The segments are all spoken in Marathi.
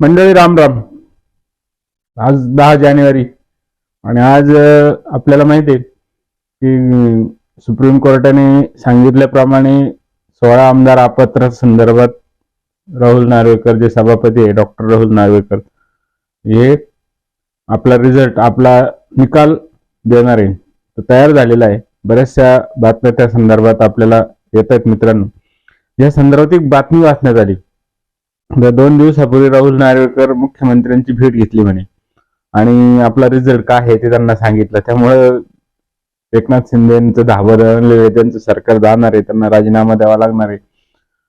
मंडळी राम राम. आज दहा जानेवारी आणि आज आपल्याला माहिती आहे की सुप्रीम कोर्टाने सांगितल्याप्रमाणे सोळा आमदार आपत्र संदर्भात राहुल नार्वेकर जे सभापती आहे डॉक्टर राहुल नार्वेकर हे आपला रिझल्ट आपला निकाल देणार आहे तो तयार झालेला आहे. बऱ्याचशा बातम्या त्या संदर्भात आपल्याला येत आहेत मित्रांनो. या संदर्भात एक बातमी वाचण्यात आली. दोन दिवसापूर्वी राहुल नार्वेकर मुख्यमंत्र्यांची भेट घेतली म्हणे. आणि आपला रिझल्ट काय आहे ते त्यांना सांगितलं. त्यामुळं एकनाथ शिंदे यांचं धाबर आहे त्यांचं सरकार जाणार आहे. त्यांना राजीनामा द्यावा लागणार आहे.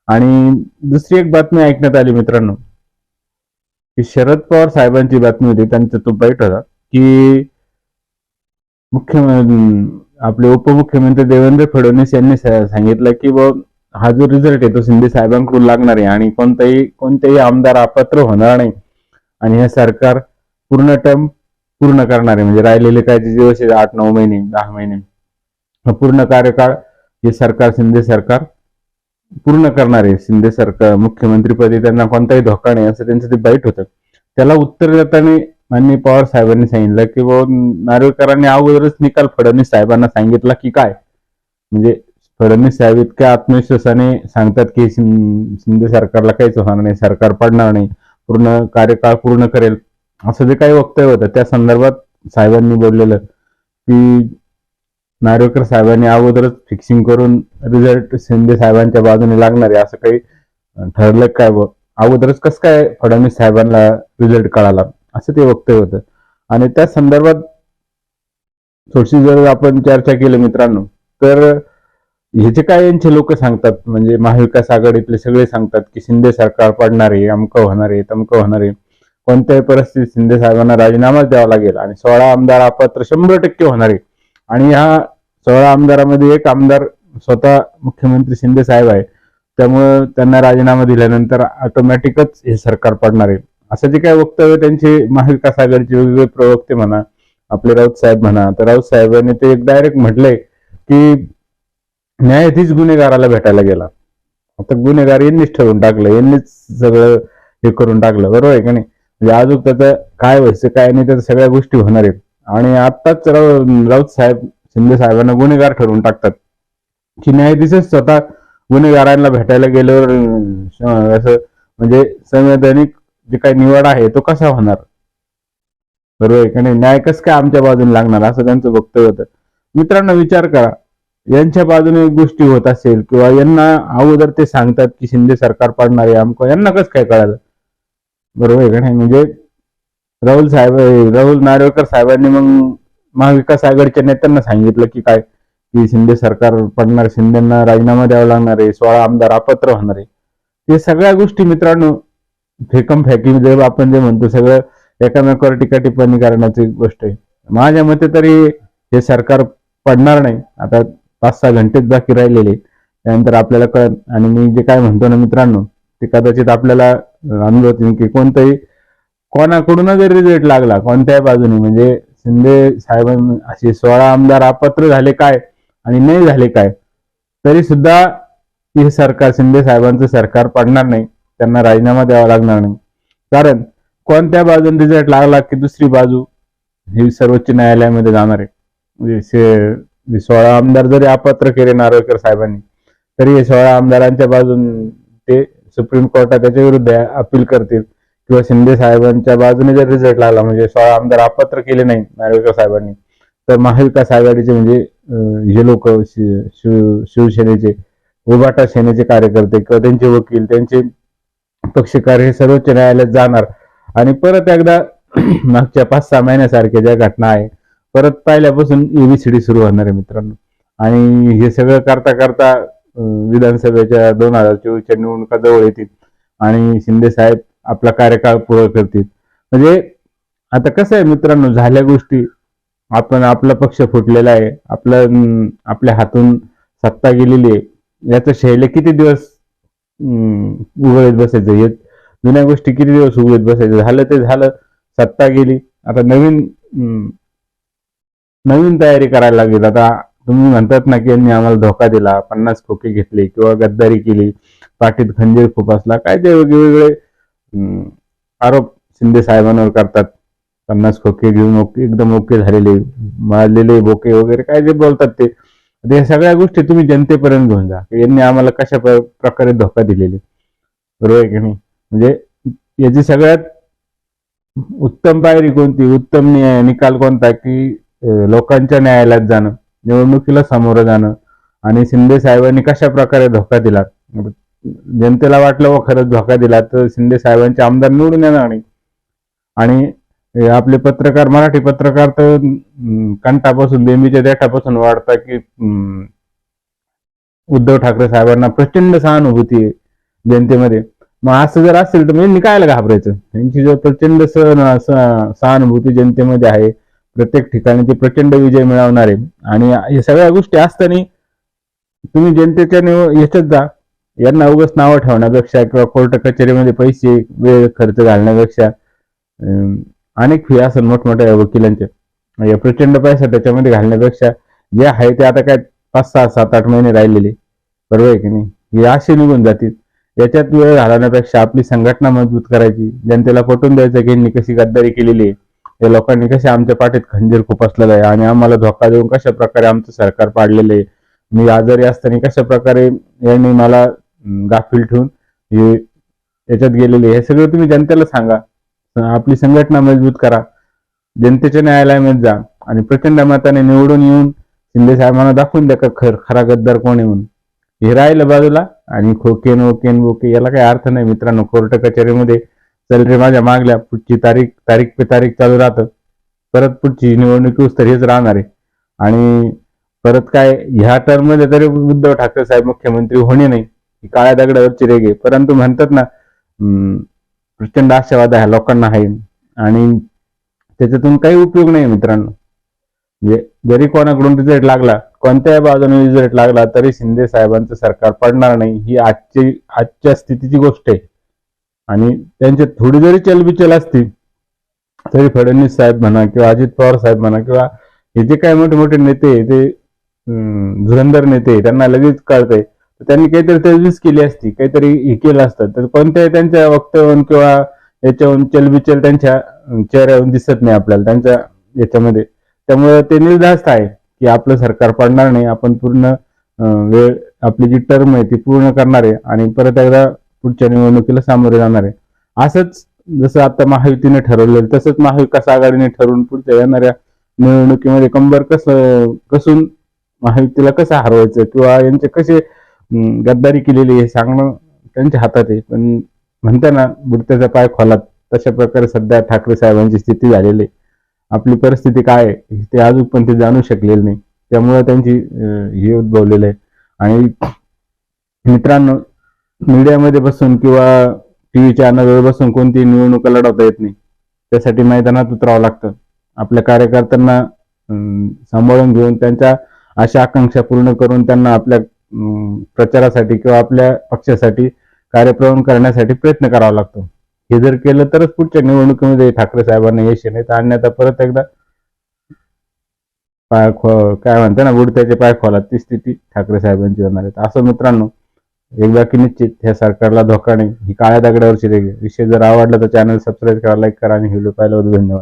आणि दुसरी एक बातमी ऐकण्यात आली मित्रांनो. की शरद पवार साहेबांची बातमी होती. त्यांचा तो बैठ होता. की मुख्य आपले उपमुख्यमंत्री देवेंद्र फडणवीस यांनी सांगितलं की बुवा हा जो रिझल्ट आहे तो शिंदे साहेबांकडून लागणार आहे आणि कोणताही कोणतेही आमदार अपात्र होणार नाही. आणि हे सरकार पूर्ण टर्म पूर्ण करणार आहे. म्हणजे राहिलेले काय जे दिवस आहेत आठ नऊ महिने दहा महिने पूर्ण कार्यकाळ हे सरकार शिंदे सरकार पूर्ण करणार आहे. शिंदे सरकार मुख्यमंत्रीपदी त्यांना कोणताही धोका नाही असं त्यांचं ते बाईट होतं. त्याला उत्तर देताना माननीय पवार साहेबांनी सांगितलं की बाबा नार्वेकरांनी अगोदरच निकाल फडणवीस साहेबांना सांगितला की काय? म्हणजे फडणवीस साहेब इतक्या आत्मविश्वासाने सांगतात की शिंदे सरकारला काहीच होणार नाही सरकार पडणार नाही पूर्ण कार्यकाळ पूर्ण करेल असं जे काही वक्तव्य होतं त्या संदर्भात साहेबांनी बोललेलं की नार्वेकर साहेबांनी अगोदरच फिक्सिंग करून रिझल्ट शिंदे साहेबांच्या बाजूने लागणार आहे असं काही ठरलं काय ब अगोदरच कसं काय फडणवीस साहेबांना रिझल्ट कळाला असं ते वक्तव्य होतं. आणि त्या संदर्भात थोडीशी जर आपण चर्चा केली मित्रांनो तर हे जे काय यांचे लोक सांगतात? म्हणजे महाविकास आघाडीतले सगळे सांगतात की शिंदे सरकार पडणार आहे अमकं होणार आहे तमकं होणार आहे. कोणत्याही परिस्थितीत शिंदे साहेबांना राजीनामाच द्यावा लागेल आणि सोळा आमदार अपात्र शंभर टक्के होणार आहे. आणि ह्या सोळा आमदारामध्ये एक आमदार स्वतः मुख्यमंत्री शिंदे साहेब आहे. त्यामुळं त्यांना राजीनामा दिल्यानंतर ऑटोमॅटिकच हे सरकार पडणार आहे. असं जे काय वक्तव्य त्यांचे महाविकास आघाडीचे वेगवेगळे प्रवक्ते म्हणा आपले राऊत साहेब म्हणा तर राऊत साहेबांनी ते एक डायरेक्ट म्हटलंय की न्यायाधीश गुन्हेगाराला भेटायला गेला. आता गुन्हेगार यांनीच ठरवून टाकलं यांनीच सगळं हे करून टाकलं बरोबर आहे का नाही? म्हणजे अजून त्याचं काय व्हायचं काय नाही त्याच्या सगळ्या गोष्टी होणार आहेत. आणि आत्ताच राव राऊत साहेब शिंदे साहेबांना गुन्हेगार ठरवून टाकतात. की न्यायाधीशच स्वतः गुन्हेगारांना भेटायला गेल्यावर असं म्हणजे संवैधानिक जे काही निवड आहे तो कसा होणार? बरोबर आहे का नाही? न्याय कसं काय आमच्या बाजूने लागणार असं त्यांचं वक्तव्य होतं. मित्रांनो विचार करा. यांच्या बाजूने गोष्टी होत असेल किंवा यांना अगोदर ते सांगतात की शिंदे सरकार पडणार आहे आमकं यांना कसं काय कळालं? बरोबर आहे का नाही? म्हणजे राहुल साहेब राहुल नार्वेकर साहेबांनी मग महाविकास आघाडीच्या नेत्यांना सांगितलं की काय? की शिंदे सरकार पडणार शिंदेना राजीनामा द्यावा लागणार आहे सोळा आमदार अपात्र होणार आहे. हे सगळ्या गोष्टी मित्रांनो फेकम फेकी जे आपण जे म्हणतो सगळं एकामेकावर टीका टिप्पणी करण्याची गोष्ट आहे. माझ्या मते तरी हे सरकार पडणार नाही. आता पाच सहा घंटेच बाकी राहिलेले. त्यानंतर आपल्याला कळ आणि मी जे काय म्हणतो ना मित्रांनो ते कदाचित आपल्याला अनुभव की कोणतंही कोणाकडून जरी रिझल्ट लागला कोणत्याही बाजूने म्हणजे शिंदे साहेबां असे सोळा आमदार अपात्र झाले काय आणि नाही झाले काय तरी सुद्धा हे सरकार शिंदे साहेबांचं सरकार पडणार नाही. त्यांना राजीनामा द्यावा लागणार नाही. कारण कोणत्या बाजूने रिझल्ट लागला की दुसरी बाजू ही सर्वोच्च न्यायालयामध्ये जाणार आहे. म्हणजे म्हणजे सोळा आमदार जरी अपात्र केले नार्वेकर साहेबांनी तरी हे सोळा आमदारांच्या बाजून ते सुप्रीम कोर्टात त्याच्या विरुद्ध अपील करतील किंवा शिंदे साहेबांच्या बाजूने जर रिझल्ट लागला म्हणजे सोळा आमदार अपात्र केले नाही नार्वेकर साहेबांनी तर महाविकास आघाडीचे म्हणजे हे लोक शिव शिवसेनेचे उभाटा सेनेचे कार्यकर्ते किंवा त्यांचे वकील त्यांचे पक्षकार हे सर्वोच्च न्यायालयात जाणार. आणि परत एकदा मागच्या पाच सहा महिन्यासारख्या ज्या घटना आहे परत पाहिल्यापासून एबीसीडी सुरू होणार आहे मित्रांनो. आणि हे सगळं करता करता विधानसभेच्या दोन हजार चोवीसच्या निवडणुका जवळ येतील. आणि शिंदे साहेब आपला कार्यकाळ पूर्ण करतील. म्हणजे आता कसं आहे मित्रांनो झाल्या गोष्टी. आपण आपला पक्ष फुटलेला आहे. आपलं आपल्या हातून सत्ता गेलेली आहे. याचं शैल्य किती दिवस उघडत बसायचं? हे जुन्या गोष्टी किती दिवस उघडत बसायचं? झालं ते झालं सत्ता गेली. आता नवीन नवीन तयारी करायला लागेल आता तुम्ही म्हणतात ना की यांनी आम्हाला धोका दिला पन्नास खोके घेतले किंवा गद्दारी केली पाठीत खंजीर असला काय ते वेगवेगळे आरोप शिंदे साहेबांवर करतात. पन्नास खोके घेऊन एकदम ओके झालेले मारलेले बोके वगैरे काय जे बोलतात ते. या सगळ्या गोष्टी तुम्ही जनतेपर्यंत घेऊन जा. यांनी आम्हाला कशा प्र- प्रकारे धोका दिलेले? बरोबर आहे की नाही? म्हणजे याची सगळ्यात उत्तम पायरी कोणती? उत्तम निकाल कोणता की लोकांच्या न्यायालयात जाणं निवडणुकीला सामोरं जाणं आणि शिंदे साहेबांनी कशा प्रकारे धोका दिला? जनतेला वाटलं व खरंच धोका दिला तर शिंदे साहेबांचे आमदार निवडून येणार नाही. आणि आपले पत्रकार मराठी पत्रकार तर कंठापासून बेंबीच्या देठापासून वाढतात की उद्धव ठाकरे साहेबांना प्रचंड सहानुभूती आहे जनतेमध्ये. मग असं जर असेल तर मी निकायला घाबरायचं? त्यांची जर प्रचंड सहानुभूती जनतेमध्ये आहे प्रत्येक ठिकाणी ते प्रचंड विजय मिळवणार. आहे आणि या सगळ्या गोष्टी असताना तुम्ही जनतेच्या निव याच्यात जा. यांना उगाच नावं ठेवण्यापेक्षा किंवा कोर्ट कचेरीमध्ये पैसे वेळ खर्च घालण्यापेक्षा अं, अनेक फी असं मोठमोठ्या वकिलांच्या या प्रचंड पैसा त्याच्यामध्ये घालण्यापेक्षा जे आहे ते आता काय पाच सहा सात आठ महिने राहिलेले. बरोबर आहे की नाही? हे असे निघून जातील. याच्यात वेळ घालवण्यापेक्षा आपली संघटना मजबूत करायची. जनतेला पटवून द्यायचं की यांनी कशी गद्दारी केलेली आहे. या लोकांनी कसे आमच्या पाठीत खंजीर खूप असलेला आहे आणि आम्हाला धोका देऊन कशा प्रकारे आमचं सरकार पाडलेलं आहे. मी आजारी असताना कशा प्रकारे यांनी मला गाफील ठेवून हे याच्यात गेलेले हे सगळं तुम्ही जनतेला सांगा. आपली संघटना मजबूत करा. जनतेच्या न्यायालयामध्ये जा आणि प्रचंड मताने निवडून येऊन शिंदे साहेबांना दाखवून द्या का खर खरा गद्दार कोण येऊन हे राहिलं बाजूला आणि खोकेन वोकेन बोके याला काही अर्थ नाही मित्रांनो कोर्ट कचेरीमध्ये चल रे माझ्या मागल्या पुढची तारीख तारीख पे तारीख चालू राहतं. परत पुढची निवडणूक तर हेच राहणार आहे. आणि परत काय ह्या टर्ममध्ये तरी उद्धव ठाकरे साहेब मुख्यमंत्री होणे नाही. ही काळ्या दगडावरची रेग आहे. परंतु म्हणतात ना प्रचंड आशावाद ह्या लोकांना आहे. आणि त्याच्यातून काही उपयोग नाही मित्रांनो. म्हणजे जरी कोणाकडून रिझल्ट लागला कोणत्याही बाजूने रिझल्ट लागला तरी शिंदे साहेबांचं सरकार पडणार नाही. ही आजची आजच्या स्थितीची गोष्ट आहे. आणि त्यांचे थोडी जरी चलबिचल असती तरी फडणवीस साहेब म्हणा किंवा अजित पवार साहेब म्हणा किंवा हे जे काही मोठे मोठे नेते ते धुरंधर नेते त्यांना लगेच कळतंय. त्यांनी काहीतरी तजवीज केली असती काहीतरी हे केलं असतं. तर कोणत्याही त्यांच्या वक्तव्यावरून किंवा याच्यावरून चलबिचल त्यांच्या चेहऱ्यावरून दिसत नाही आपल्याला त्यांच्या याच्यामध्ये. त्यामुळे ते निर्धास्त आहे की आपलं सरकार पडणार नाही आपण पूर्ण वेळ आपली जी टर्म आहे ती पूर्ण करणार आहे. आणि परत एकदा पुढच्या निवडणुकीला सामोरे जाणार आहे. असंच जसं आता महायुतीने ठरवलं तसंच महाविकास आघाडीने ठरवून पुढच्या येणाऱ्या निवडणुकीमध्ये कंबर कसं कसून महायुतीला कसं हरवायचं किंवा यांचे कसे गद्दारी केलेली हे सांगणं त्यांच्या हातात आहे. पण म्हणताना बुडत्याचा पाय खोलात तशा प्रकारे सध्या ठाकरे साहेबांची स्थिती झालेली आहे. आपली परिस्थिती काय आहे ते अजून पण ते जाणू शकलेले नाही. त्यामुळे त्यांची हे उद्भवलेलं आहे. आणि मित्रांनो मीडियामध्ये बसून किंवा टीव्ही चॅनलवर बसून कोणती निवडणूक लढवता येत नाही. त्यासाठी मैदानात उतरावं लागतं. आपल्या कार्यकर्त्यांना सांभाळून घेऊन त्यांच्या अशा आकांक्षा पूर्ण करून त्यांना आपल्या प्रचारासाठी किंवा आपल्या पक्षासाठी कार्यप्रवण करण्यासाठी प्रयत्न करावा लागतो. हे जर केलं तरच पुढच्या निवडणुकीमध्ये ठाकरे साहेबांना यश येईल. तर परत एकदा पाय खो काय म्हणते ना बुडत्याचे पाय खोलात. ती स्थिती ठाकरे साहेबांची होणार आहे. असं मित्रांनो एकदा की निश्चित ह्या सरकारला धोका नाही. ही काळ्या दगडावरची रेग विषय जर आवडला तर चॅनल सबस्क्राईब करा लाईक करा आणि व्हिडिओ पाहिल्याबद्दल धन्यवाद.